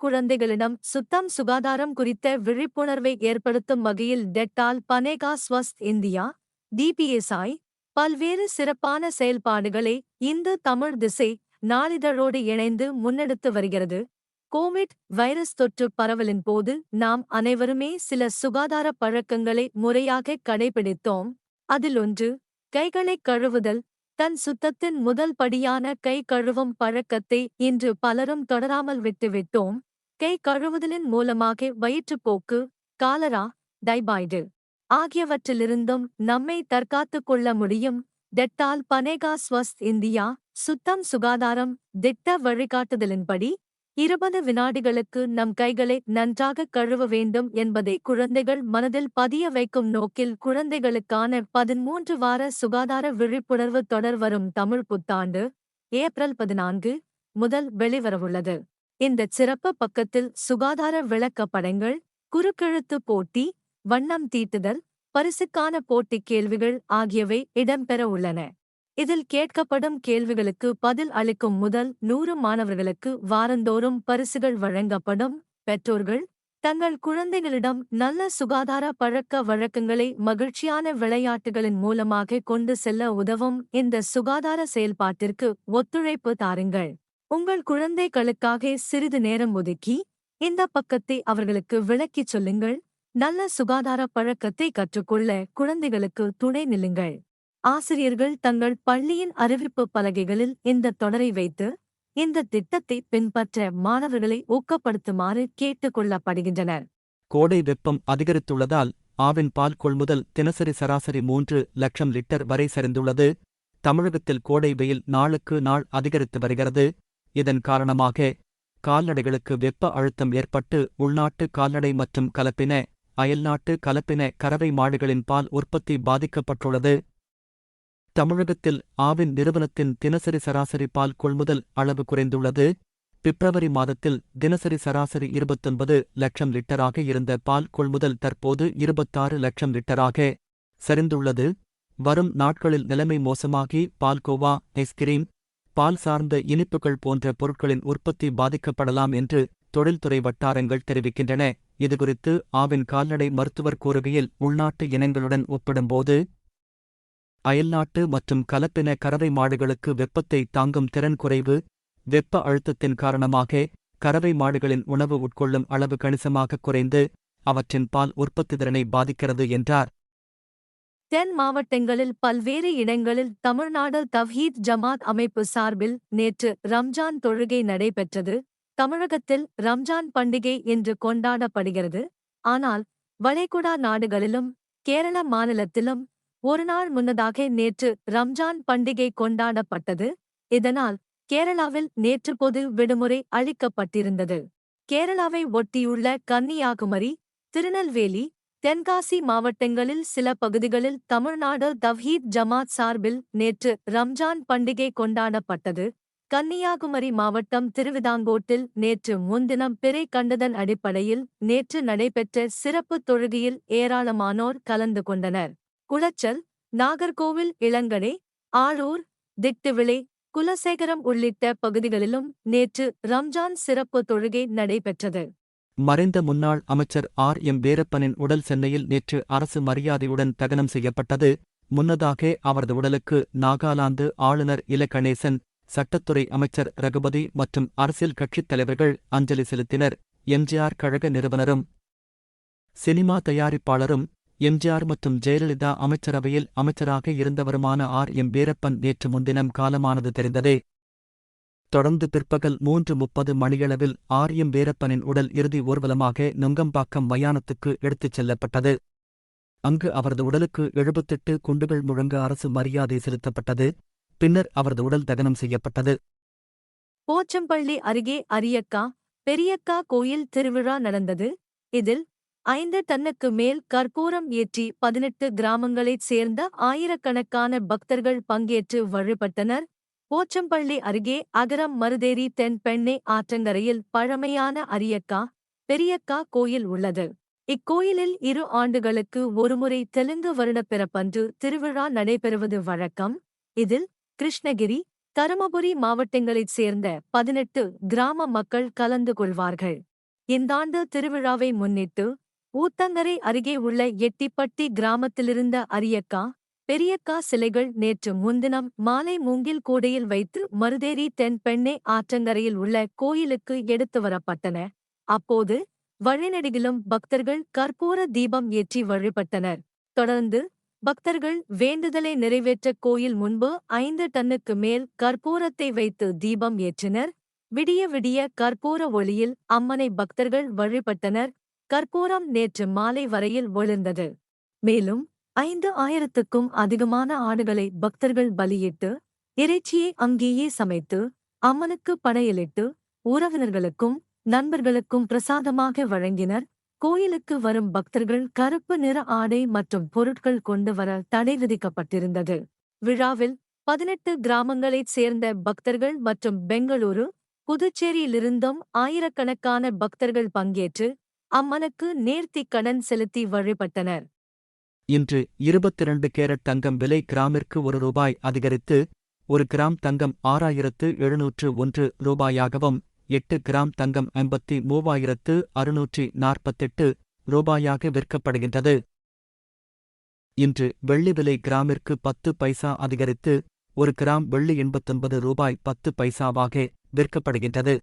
குழந்தைகளிடம் சுத்தம் சுகாதாரம் குறித்த விழிப்புணர்வை ஏற்படுத்தும் வகையில் டெட்டால் பனேகா ஸ்வஸ்த் இந்தியா டிபிஎஸ்ஐ பல்வேறு சிறப்பான செயல்பாடுகளை இந்து தமிழ் திசை நாளிதழோடு இணைந்து முன்னெடுத்து வருகிறது. கோவிட் வைரஸ் தொற்று பரவலின் போது நாம் அனைவருமே சில சுகாதார பழக்கங்களை முறையாக கடைபிடித்தோம். அதில் ஒன்று கைகளை கழுவுதல். தன் சுத்தத்தின் முதல் படியான கை கழுவும் பழக்கத்தை இன்று பலரும் தொடராமல் விட்டுவிட்டோம். கை கழுவுதலின் மூலமாக வயிற்றுப்போக்கு காலரா டைபாய்டு ஆகியவற்றிலிருந்தும் நம்மை தற்காத்துக் கொள்ள முடியும். டெட்டால் பனேகா ஸ்வஸ்த் இந்தியா சுத்தம் சுகாதாரம் திட்ட வழிகாட்டுதலின்படி இருபது வினாடிகளுக்கு நம் கைகளை நன்றாக கழுவ வேண்டும் என்பதை குழந்தைகள் மனதில் பதிய வைக்கும் நோக்கில் குழந்தைகளுக்கான பதிமூன்று வார சுகாதார விழிப்புணர்வு தொடர் வரும் தமிழ் புத்தாண்டு ஏப்ரல் பதினான்கு முதல் வெளிவரவுள்ளது. இந்த சிறப்பு பக்கத்தில் சுகாதார விளக்கப்படங்கள் குறுக்கெழுத்து போட்டி வண்ணம் தீட்டுதல் பரிசுக்கான போட்டிக் கேள்விகள் ஆகியவை இடம்பெற உள்ளன. இதில் கேட்கப்படும் கேள்விகளுக்கு பதில் அளிக்கும் முதல் நூறு மாணவர்களுக்கு வாரந்தோறும் பரிசுகள் வழங்கப்படும். பெற்றோர்கள் தங்கள் குழந்தைகளிடம் நல்ல சுகாதார பழக்க வழக்கங்களை மகிழ்ச்சியான விளையாட்டுகளின் மூலமாக கொண்டு செல்ல உதவும் இந்த சுகாதார செயல்பாட்டிற்கு ஒத்துழைப்பு தாருங்கள். உங்கள் குழந்தைகளுக்காக சிறிது நேரம் ஒதுக்கி இந்த பக்கத்தை அவர்களுக்கு விளக்கிச் சொல்லுங்கள். நல்ல சுகாதார பழக்கத்தை கற்றுக்கொள்ள குழந்தைகளுக்கு துணை நில்லுங்கள். ஆசிரியர்கள் தங்கள் பள்ளியின் அறிவிப்பு பலகைகளில் இந்த தொடரை வைத்து இந்த திட்டத்தை பின்பற்ற மாணவர்களை ஊக்கப்படுத்துமாறு கேட்டுக் கொள்ளப்படுகின்றனர். கோடை வெப்பம் அதிகரித்துள்ளதால் ஆவின் பால் கொள்முதல் தினசரி சராசரி மூன்று லட்சம் லிட்டர் வரை சரிந்துள்ளது. தமிழகத்தில் கோடை வெயில் நாளுக்கு நாள் அதிகரித்து வருகிறது. இதன் காரணமாக கால்நடைகளுக்கு வெப்ப அழுத்தம் ஏற்பட்டு உள்நாட்டு கால்நடை மற்றும் கலப்பின அயல்நாட்டு கலப்பின கறவை மாடுகளின் பால் உற்பத்தி பாதிக்கப்பட்டுள்ளது. தமிழகத்தில் ஆவின் நிறுவனத்தின் தினசரி சராசரி பால் கொள்முதல் அளவு குறைந்துள்ளது. பிப்ரவரி மாதத்தில் தினசரி சராசரி இருபத்தொன்பது லட்சம் லிட்டராக இருந்த பால் கொள்முதல் தற்போது இருபத்தாறு லட்சம் லிட்டராக சரிந்துள்ளது. வரும் நாட்களில் நிலைமை மோசமாகி பால்கோவா ஐஸ்கிரீம் பால் சார்ந்த இனிப்புகள் போன்ற பொருட்களின் உற்பத்தி பாதிக்கப்படலாம் என்று தொழில்துறை வட்டாரங்கள் தெரிவிக்கின்றன. இதுகுறித்து ஆவின் கால்நடை மருத்துவர் கூறுகையில் உள்நாட்டு இனங்களுடன் ஒப்பிடும்போது அயல்நாட்டு மற்றும் கலப்பின கறவை மாடுகளுக்கு வெப்பத்தை தாங்கும் திறன் குறைவு வெப்ப அழுத்தத்தின் காரணமாக கறவை மாடுகளின் உணவு உட்கொள்ளும் அளவு கணிசமாக குறைந்து அவற்றின் பால் உற்பத்தி திறனை பாதிக்கிறது என்றார். தென் மாவட்டங்களில் பல்வேறு இடங்களில் தமிழ்நாடு தவ்ஹீத் ஜமாத் அமைப்பு சார்பில் நேற்று ரம்ஜான் தொழுகை நடைபெற்றது. தமிழகத்தில் ரம்ஜான் பண்டிகை இன்று கொண்டாடப்படுகிறது. ஆனால் வளைகுடா நாடுகளிலும் கேரள மாநிலத்திலும் ஒருநாள் முன்னதாக நேற்று ரம்ஜான் பண்டிகை கொண்டாடப்பட்டது. இதனால் கேரளாவில் நேற்று பொது விடுமுறை அளிக்கப்பட்டிருந்தது. கேரளாவை ஒட்டியுள்ள கன்னியாகுமரி திருநெல்வேலி தென்காசி மாவட்டங்களில் சில பகுதிகளில் தமிழ்நாடு தவ்ஹீத் ஜமாத் சார்பில் நேற்று ரம்ஜான் பண்டிகை கொண்டாடப்பட்டது. கன்னியாகுமரி மாவட்டம் திருவிதாங்கோட்டில் நேற்று முன்தினம் பிறை கண்டதன் அடிப்படையில் நேற்று நடைபெற்ற சிறப்பு தொழுகையில் ஏராளமானோர் கலந்து கொண்டனர். குளச்சல் நாகர்கோவில் இளங்கடை ஆளூர் திட்டுவிளை குலசேகரம் உள்ளிட்ட பகுதிகளிலும் நேற்று ரம்ஜான் சிறப்பு தொழுகை நடைபெற்றது. மறைந்த முன்னாள் அமைச்சர் ஆர். எம். வீரப்பனின் உடல் சென்னையில் நேற்று அரசு மரியாதையுடன் தகனம் செய்யப்பட்டது. முன்னதாக அவரது உடலுக்கு நாகாலாந்து ஆளுநர் இல கணேசன் சட்டத்துறை அமைச்சர் ரகுபதி மற்றும் அரசியல் கட்சித் தலைவர்கள் அஞ்சலி செலுத்தினர். எம்ஜிஆர் கழக நிறுவனரும் சினிமா தயாரிப்பாளரும் எம்ஜிஆர் மற்றும் ஜெயலலிதா அமைச்சரவையில் அமைச்சராக இருந்தவருமான ஆர். எம். வீரப்பன் நேற்று முன்தினம் காலமானது தெரிந்ததே. தொடர்ந்து பிற்பகல் மூன்று முப்பது மணியளவில் ஆரியம் எம் வீரப்பனின் உடல் இறுதி ஊர்வலமாக நுங்கம்பாக்கம் மயானத்துக்கு எடுத்துச் செல்லப்பட்டது. அங்கு அவரது உடலுக்கு எழுபத்தெட்டு குண்டுகள் முழங்க அரசு மரியாதை செலுத்தப்பட்டது. பின்னர் அவரது உடல் தகனம் செய்யப்பட்டது. போச்சம்பள்ளி அருகே அரியக்கா பெரியக்கா கோயில் திருவிழா நடந்தது. இதில் ஐந்து டன்னுக்கு மேல் கற்பூரம் ஏற்றி பதினெட்டு கிராமங்களைச் சேர்ந்த ஆயிரக்கணக்கான பக்தர்கள் பங்கேற்று வழிபட்டனர். போச்சம்பள்ளி அருகே அகரம் மருதேரி தென் பெண்ணை ஆற்றங்கரையில் பழமையான அரியக்கா பெரியக்கா கோயில் உள்ளது. இக்கோயிலில் இரு ஆண்டுகளுக்கு ஒருமுறை தெலுங்கு வருடப்பிறப்பன்று திருவிழா நடைபெறுவது வழக்கம். இதில் கிருஷ்ணகிரி தருமபுரி மாவட்டங்களைச் சேர்ந்த பதினெட்டு கிராம மக்கள் கலந்து கொள்வார்கள். இந்தாண்டு திருவிழாவை முன்னிட்டு ஊத்தங்கரை அருகே உள்ள எட்டிப்பட்டி கிராமத்திலிருந்த அரியக்கா பெரியக்கா சிலைகள் நேற்று முன்தினம் மாலை மூங்கில் கூடையில் வைத்து மருதேரி தென்பெண்ணே ஆற்றங்கரையில் உள்ள கோயிலுக்கு எடுத்து வரப்பட்டன. அப்போது வழிநெடுகிலும் பக்தர்கள் கற்பூர தீபம் ஏற்றி வழிபட்டனர். தொடர்ந்து பக்தர்கள் வேண்டுதலை நிறைவேற்ற கோயில் முன்பு ஐந்து டன்னுக்கு மேல் கற்பூரத்தை வைத்து தீபம் ஏற்றினர். விடிய விடிய கற்பூர ஒளியில் அம்மனை பக்தர்கள் வழிபட்டனர். கற்பூரம் நேற்று மாலை வரையில் ஒளிர்ந்தது. மேலும் ஐந்து ஆயிரத்துக்கும் அதிகமான ஆடுகளை பக்தர்கள் பலியிட்டு இறைச்சியை அங்கேயே சமைத்து அம்மனுக்கு படையலிட்டு உறவினர்களுக்கும் நண்பர்களுக்கும் பிரசாதமாக வழங்கினர். கோயிலுக்கு வரும் பக்தர்கள் கருப்பு நிற ஆடை மற்றும் பொருட்கள் கொண்டு வர தடை விதிக்கப்பட்டிருந்தது. விழாவில் பதினெட்டு கிராமங்களைச் சேர்ந்த பக்தர்கள் மற்றும் பெங்களூரு புதுச்சேரியிலிருந்தும் ஆயிரக்கணக்கான பக்தர்கள் பங்கேற்று அம்மனுக்கு நேர்த்திக் கடன் செலுத்தி வழிபட்டனர். இன்று இருபத்திரண்டு கேரட் தங்கம் விலை கிராமிற்கு ஒரு ரூபாய் அதிகரித்து ஒரு கிராம் தங்கம் ஆறாயிரத்து எழுநூற்று ஒன்று ரூபாயாகவும் எட்டு கிராம் தங்கம் ஐம்பத்தி மூவாயிரத்து அறுநூற்றி நாற்பத்தெட்டு ரூபாயாக விற்கப்படுகின்றது. இன்று வெள்ளி விலை கிராமிற்கு பத்து பைசா அதிகரித்து ஒரு கிராம் வெள்ளி எண்பத்தொன்பது ரூபாய் பத்து பைசாவாக விற்கப்படுகின்றது.